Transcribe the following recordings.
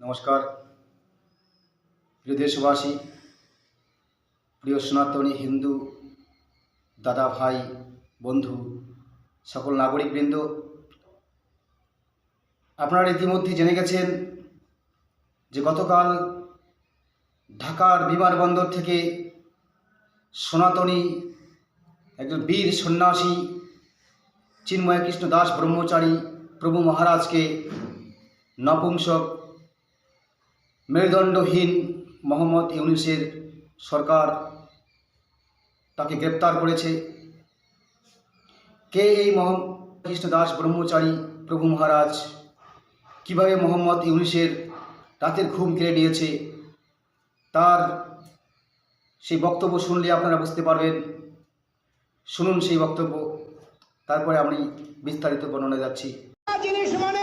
নমস্কার। প্রিয় দেশবাসী, প্রিয় সনাতনী হিন্দু দাদা ভাই বন্ধু, সকল নাগরিকবৃন্দ, আপনারা ইতিমধ্যে জেনে গেছেন যে গতকাল ঢাকার বিমানবন্দর থেকে সনাতনী একজন বীর সন্ন্যাসী চিন্ময় কৃষ্ণ দাস ব্রহ্মচারী প্রভু মহারাজকে নপুংসক মেরুদণ্ডহীন মোহাম্মদ ইউনুসের সরকার তাকে গ্রেপ্তার করেছে। কে এই কৃষ্ণ দাস ব্রহ্মচারী প্রভু মহারাজ। কীভাবে মোহাম্মদ ইউনুসের রাতের ঘুম কেড়ে নিয়েছে? তার সেই বক্তব্য শুনলে আপনারা বুঝতে পারবেন। শুনুন সেই বক্তব্য। তারপরে আমি বিস্তারিত বর্ণনা যাচ্ছি। জিনিস মনে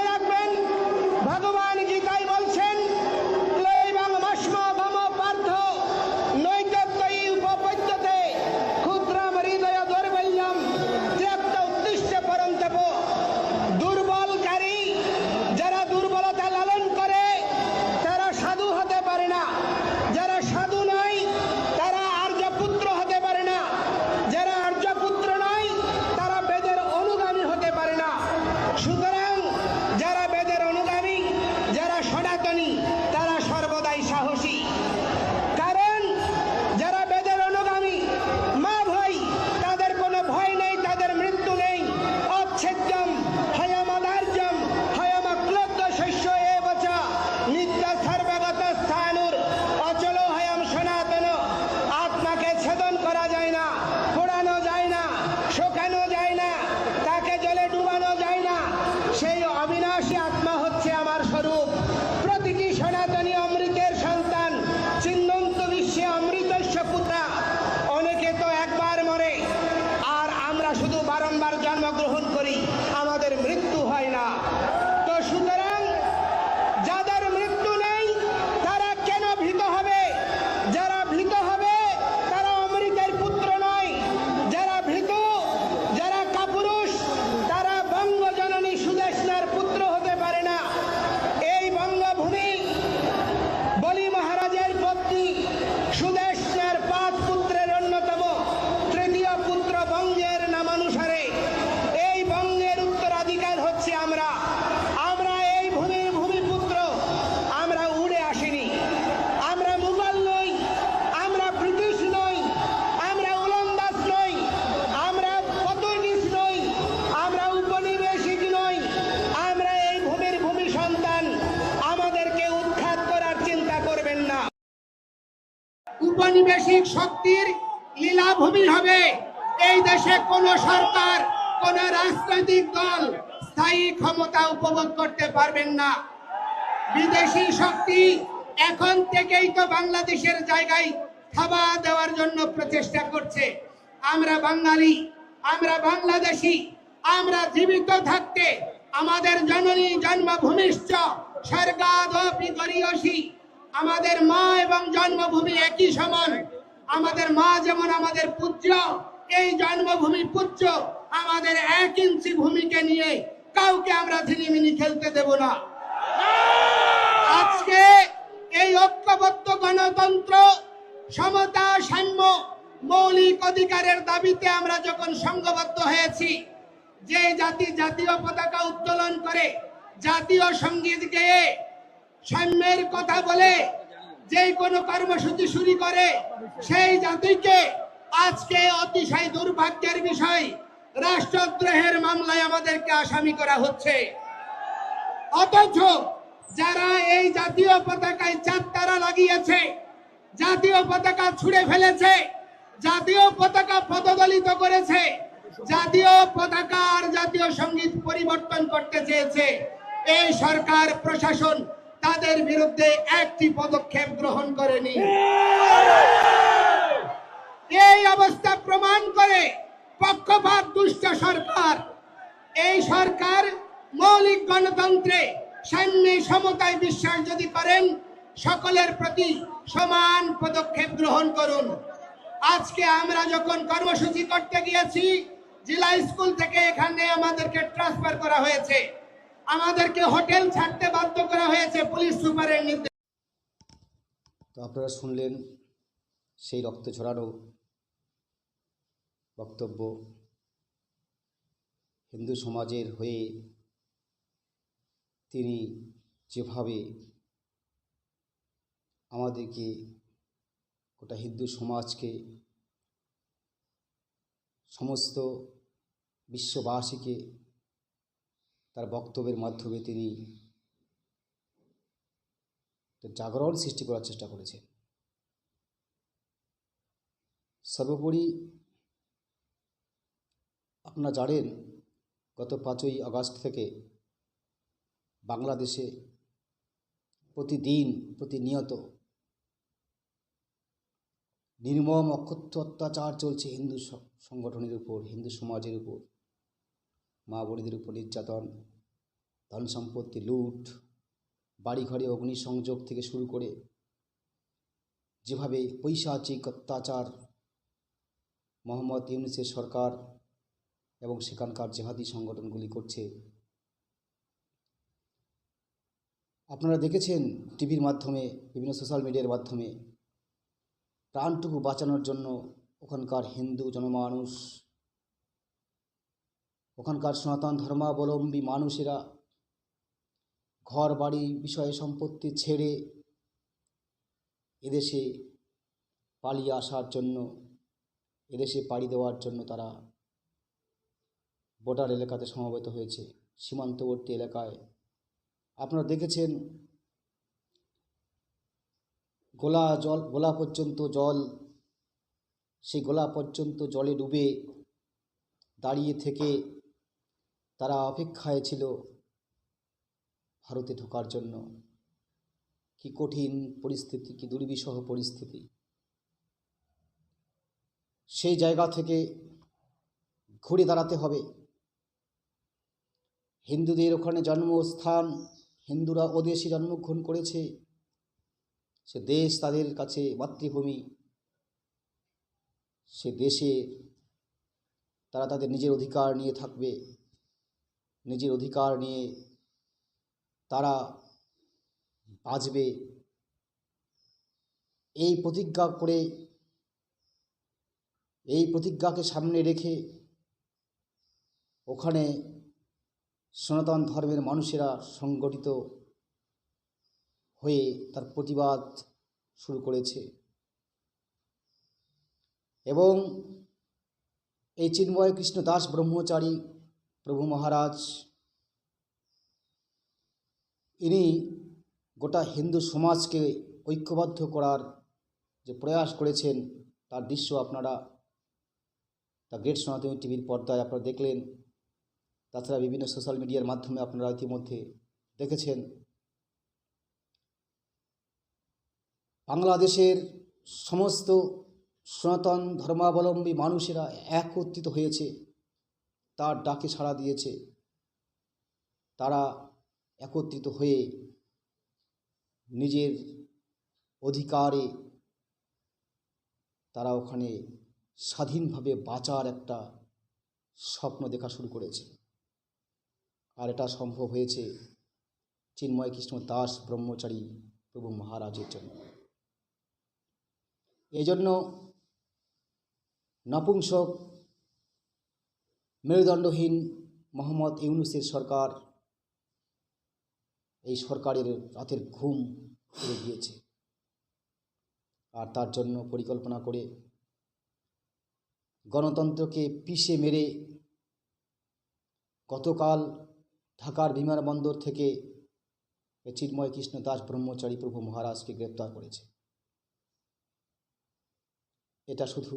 উপনিবেশিক শক্তির লীলাভূমি হবে। এই দেশে কোন সরকার, কোন রাজনৈতিক দল স্থায়ী ক্ষমতা উপভোগ করতে পারবেন না। বিদেশি শক্তি এখন থেকেই তো বাংলাদেশের জায়গায় থাবা দেওয়ার জন্য প্রচেষ্টা করছে। আমরা বাঙালি, আমরা বাংলাদেশি, আমরা জীবিত থাকতে আমাদের জননী জন্মভূমিশ্চ স্বর্গাদপি গরিয়সী আমাদের মা এবং জন্মভূমি একই সমান। আমাদের মা যেমন আমাদের পুত্র, এই জন্মভূমি পুত্র আমাদের এক ইঞ্চি ভূমিকে নিয়ে কাউকে আমরা ঝিনিমিনি খেলতে দেব না। আজকে এই ঐক্যবদ্ধ গণতন্ত্র সমতা সাম্য মৌলিক অধিকারের দাবিতে আমরা যখন সংঘবদ্ধ হয়েছি যে জাতি জাতীয় পতাকা উত্তোলন করে জাতীয় সংগীত গেয়ে সাম্যের কথা বলে যে কোনো কর্মসূচি শুরু করে, সেই জাতিকে আজকে অতিশয় দুর্ভাগ্যের বিষয় রাষ্ট্রদ্রোহের মামলায় আমাদেরকে আসামি করা হচ্ছে। অথচ যারা এই জাতীয় পতাকায় চার তারা লাগিয়েছে, জাতীয় পতাকা ছুঁড়ে ফেলেছে, জাতীয় পতাকা পদদলিত করেছে, জাতীয় পতাকা আর জাতীয় সংগীত পরিবর্তন করতে চেয়েছে, এই সরকার, প্রশাসন তাদের বিরুদ্ধে একটি পদক্ষেপ গ্রহণ করেনি। এই অবস্থা প্রমাণ করে পক্ষপাত দুষ্ট সরকার। এই সরকার মৌলিক গণতন্ত্রে সাম্যে সমতায় বিশ্বাস যদি করেন, সকলের প্রতি সমান পদক্ষেপ গ্রহণ করুন। আজকে আমরা যখন কর্মসূচি করতে গিয়েছি, জেলা স্কুল থেকে এখানে আমাদেরকে ট্রান্সফার করা হয়েছে। আমাদেরকে হোটেল ছাড়তে বাধ্য করা হয়েছে পুলিশ সুপারের নির্দেশে। তো আপনারা শুনলেন সেই রক্ত ঝরানো বক্তব্য হিন্দু সমাজের হয়ে তিনি যেভাবে আমাদেরকে গোটা হিন্দু সমাজকে, সমস্ত বিশ্ববাসীকে তার বক্তব্যের মাধ্যমে তিনি জাগরণ সৃষ্টি করার চেষ্টা করেছেন। সর্বোপরি আপনারা জানেন, গত পাঁচই আগস্ট থেকে বাংলাদেশে প্রতিদিন প্রতিনিয়ত নির্মম অকথ্য অত্যাচার চলছে হিন্দু সংগঠনের উপর, হিন্দু সমাজের উপর। মা বোনেদের উপর নির্যাতন, ধন সম্পত্তি, লুট, বাড়িঘরে অগ্নিসংযোগ থেকে শুরু করে যেভাবে পৈশাচিক অত্যাচার, মোহাম্মদ ইউনুসের সরকার এবং সেখানকার জেহাদি সংগঠনগুলি করছে। আপনারা দেখেছেন টিভির মাধ্যমে, বিভিন্ন সোশ্যাল মিডিয়ার মাধ্যমে প্রাণটুকু বাঁচানোর জন্য ওখানকার হিন্দু জনমানুষ ওখানকার সনাতন ধর্মাবলম্বী মানুষেরা ঘর বাড়ি বিষয়ে সম্পত্তি ছেড়ে এদেশে পালিয়ে আসার জন্য, এদেশে পাড়ি দেওয়ার জন্য তারা বর্ডার এলাকাতে সমবেত হয়েছে, সীমান্তবর্তী এলাকায়। আপনারা দেখেছেন গোলা জল, গোলা পর্যন্ত জল, সেই গোলা পর্যন্ত জলে ডুবে দাঁড়িয়ে থেকে তারা অপেক্ষায় ছিল ভারতে ঢোকার জন্য। কি কঠিন পরিস্থিতি, কি দুর্বিষহ পরিস্থিতি। সেই জায়গা থেকে ঘুরে দাঁড়াতে হবে। হিন্দুদের ওখানে জন্মস্থান, হিন্দুরা ওদেশে জন্মগ্রহণ করেছে। সে দেশ তাদের কাছে মাতৃভূমি। সে দেশে তারা তাদের নিজের অধিকার নিয়ে থাকবে। নিজের অধিকার নিয়ে তারা বাঁচবে। এই প্রতিজ্ঞা করে, এই প্রতিজ্ঞাকে সামনে রেখে ওখানে সনাতন ধর্মের মানুষেরা সংগঠিত হয়ে তার প্রতিবাদ শুরু করেছে। এবং এই চিন্ময় কৃষ্ণ দাস ব্রহ্মচারী প্রভু মহারাজ। ইনি গোটা হিন্দু সমাজকে ঐক্যবদ্ধ করার যে প্রয়াস করেছেন, তার দৃশ্য আপনারা দ্য গ্রেট সনাতনী টিভির পর্দায় আপনারা দেখলেন। তাছাড়া বিভিন্ন সোশ্যাল মিডিয়ার মাধ্যমে আপনারা ইতিমধ্যে দেখেছেন। বাংলাদেশের সমস্ত সনাতন ধর্মাবলম্বী মানুষেরা একত্রিত হয়েছে। তার ডাকে সাড়া দিয়েছে। তারা একত্রিত হয়ে নিজের অধিকারে তারা ওখানে স্বাধীনভাবে বাঁচার একটা স্বপ্ন দেখা শুরু করেছে। আর এটা সম্ভব হয়েছে চিন্ময় কৃষ্ণ দাস ব্রহ্মচারী প্রভু মহারাজের জন্য। এই জন্য নপুংসক মেরুদণ্ডহীন মোহাম্মদ ইউনুসের সরকার, এই সরকারের রাতের ঘুম উড়ে গিয়েছে। আর তার জন্য পরিকল্পনা করে গণতন্ত্রকে পিষে মেরে গতকাল ঢাকার বিমানবন্দর থেকে চিন্ময় কৃষ্ণ দাস ব্রহ্মচারী প্রভু মহারাজকে গ্রেপ্তার করেছে। এটা শুধু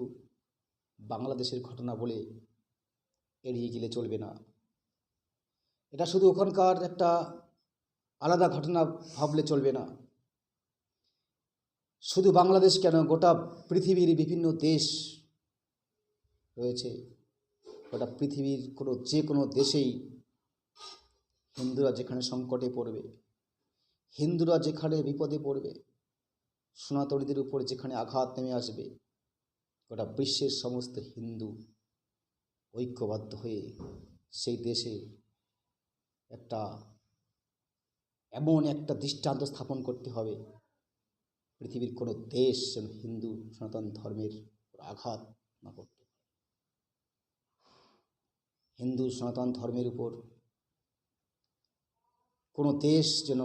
বাংলাদেশের ঘটনা বলে এড়িয়ে গেলে চলবে না। এটা শুধু ওখানকার একটা আলাদা ঘটনা ভাবলে চলবে না। শুধু বাংলাদেশ কেন, গোটা পৃথিবীর বিভিন্ন দেশ রয়েছে। গোটা পৃথিবীর কোনো যে কোনো দেশেই হিন্দুরা যেখানে সংকটে পড়বে, হিন্দুরা যেখানে বিপদে পড়বে, সনাতনীদের উপর যেখানে আঘাত নেমে আসবে, গোটা বিশ্বের সমস্ত হিন্দু ঐক্যবদ্ধ হয়ে সেই দেশে একটা এমন একটা দৃষ্টান্ত স্থাপন করতে হবে। পৃথিবীর কোনো দেশ যেন হিন্দু, সনাতন ধর্মের আঘাত না করতে হিন্দু, সনাতন ধর্মের উপর কোনো দেশ যেন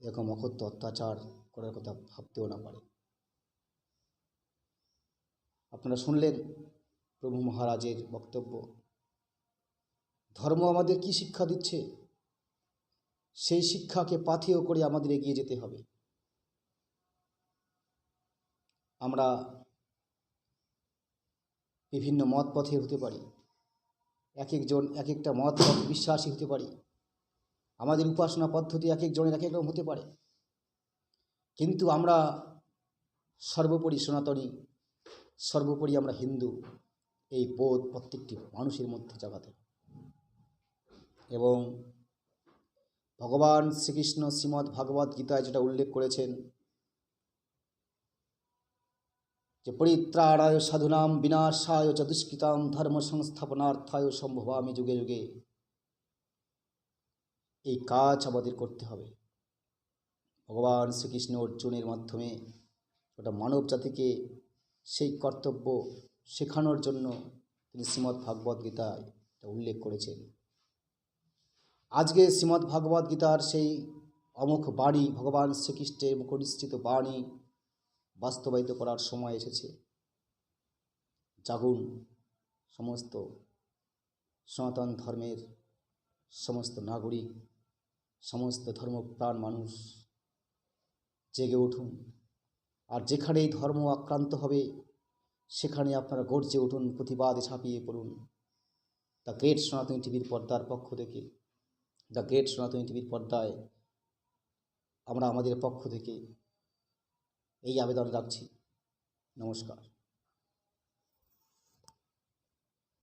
এরকম অকথ্য অত্যাচার করার কথা ভাবতেও না পারে। আপনারা শুনলেন প্রভু মহারাজের বক্তব্য। ধর্ম আমাদের কি শিক্ষা দিচ্ছে? সেই শিক্ষাকে পাথেয় করে আমাদের এগিয়ে যেতে হবে। আমরা বিভিন্ন মত পথে হতে পারি। এক একজন, এক একটা মত পথ বিশ্বাসী হতে পারি। আমাদের উপাসনা পদ্ধতি এক একজনের এক এক রকম হতে পারে। কিন্তু আমরা সর্বোপরি সনাতনী, সর্বোপরি আমরা হিন্দু এই বোধ প্রত্যেকটি মানুষের মধ্যে জাগাতে। এবং ভগবান শ্রীকৃষ্ণ শ্রীমদ্ ভাগবত গীতায় যেটা উল্লেখ করেছেন যে, পরিত্রাণায় সাধুনাম বিনাশায় চ দুষ্কৃতাম ধর্ম সংস্থাপনার্থায় সম্ভবামি যুগে যুগে। এই কাজ আমাদের করতে হবে। ভগবান শ্রীকৃষ্ণ অর্জুনের মাধ্যমে ওটা মানব জাতিকে সেই কর্তব্য শেখানোর জন্য তিনি শ্রীমদ্ ভাগবত গীতায় উল্লেখ করেছেন। আজকে শ্রীমদ্ ভাগবত গীতার সেই অমুখ বাণী ভগবান শ্রীকৃষ্ণের মুখনিশ্চিত বাণী বাস্তবায়িত করার সময় এসেছে। জাগুন সমস্ত সনাতন ধর্মের সমস্ত নাগরিক, সমস্ত ধর্মপ্রাণ মানুষ জেগে উঠুন। আর যেখানেই ধর্ম আক্রান্ত হবে সেখানে আপনারা গর্জে উঠুন, প্রতিবাদে ছাপিয়ে পড়ুন। দ্য গ্রেট সনাতন টিভির পর্দার পক্ষ থেকে, দ্য গ্রেট সনাতন টিভির পর্দায় আমরা আমাদের পক্ষ থেকে এই আবেদন রাখছি নমস্কার।